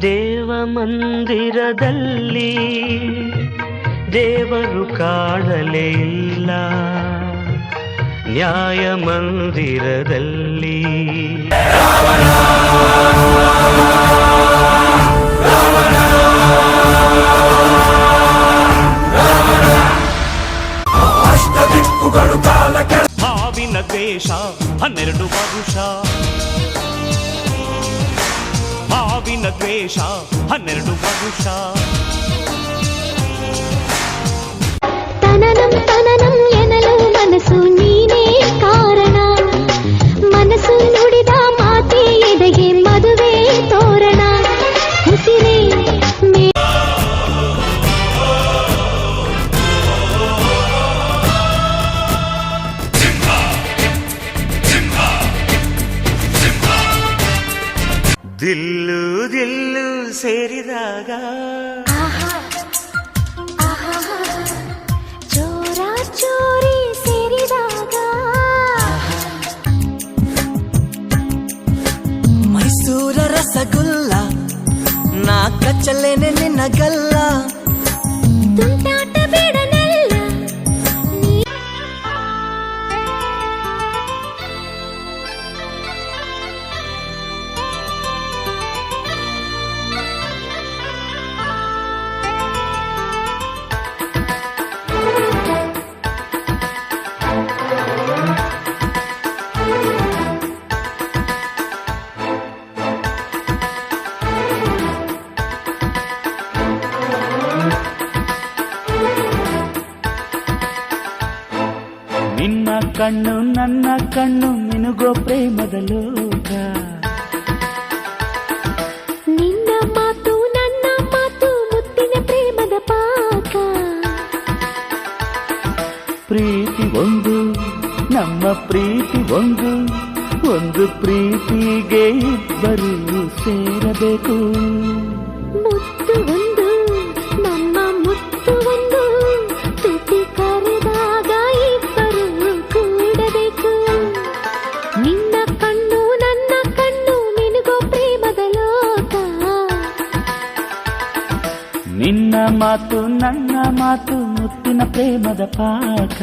ದೇವ ಮಂದಿರದಲ್ಲಿ ದೇವರು ಕಾಣಲೇ ಇಲ್ಲ ನ್ಯಾಯ ಮಂದಿರದಲ್ಲಿ ಹಾವಿನ ದೇಶ ಹನ್ನೆರಡು ವರುಷ ಹಾವಿನ ದ್ವೇಷ ಹನ್ನೆರಡು ವರುಷ ತನನಂ ತನನಂ ಎನ್ನಲು ಮನಸ್ಸು ನೀನೇ ಕಾರಣ ಮನಸ್ಸು ನುಡಿದ ಮಾತೆ ಎದೆಗೆ ಮದುವೆ ತೋರಣ ಉಸಿರೇ ಮೇ ದಿಲ್ಲು ದಿಲ್ಲು ಸೇರಿದಾಗ ಚೋರ ಚೋರಿ ಸೇರಿದಾಗ ಮೈಸೂರ ರಸಗುಲ್ಲ ನಾ ಕಚ್ಚಲೇನೆ ನಿನ್ನಗಲ್ಲ ತುಂಟಾಟ ಕಣ್ಣು ನನ್ನ ಕಣ್ಣು ಮಿನುಗೋ ಪ್ರೇಮದ ಲೋಕ ನಿನ್ನ ಮಾತು ನನ್ನ ಮಾತು ಮುತ್ತಿನ ಪ್ರೇಮದ ಪಾಕ. ಪ್ರೀತಿ ಒಂದು ನಮ್ಮ ಪ್ರೀತಿ ಒಂದು. ಒಂದು ಪ್ರೀತಿಗೆ ಇಬ್ಬರು ಸೇರಬೇಕು. ಮಾತು ನನ್ನ ಮಾತು ಮುತ್ತಿನ ಪ್ರೇಮದ ಪಾಕ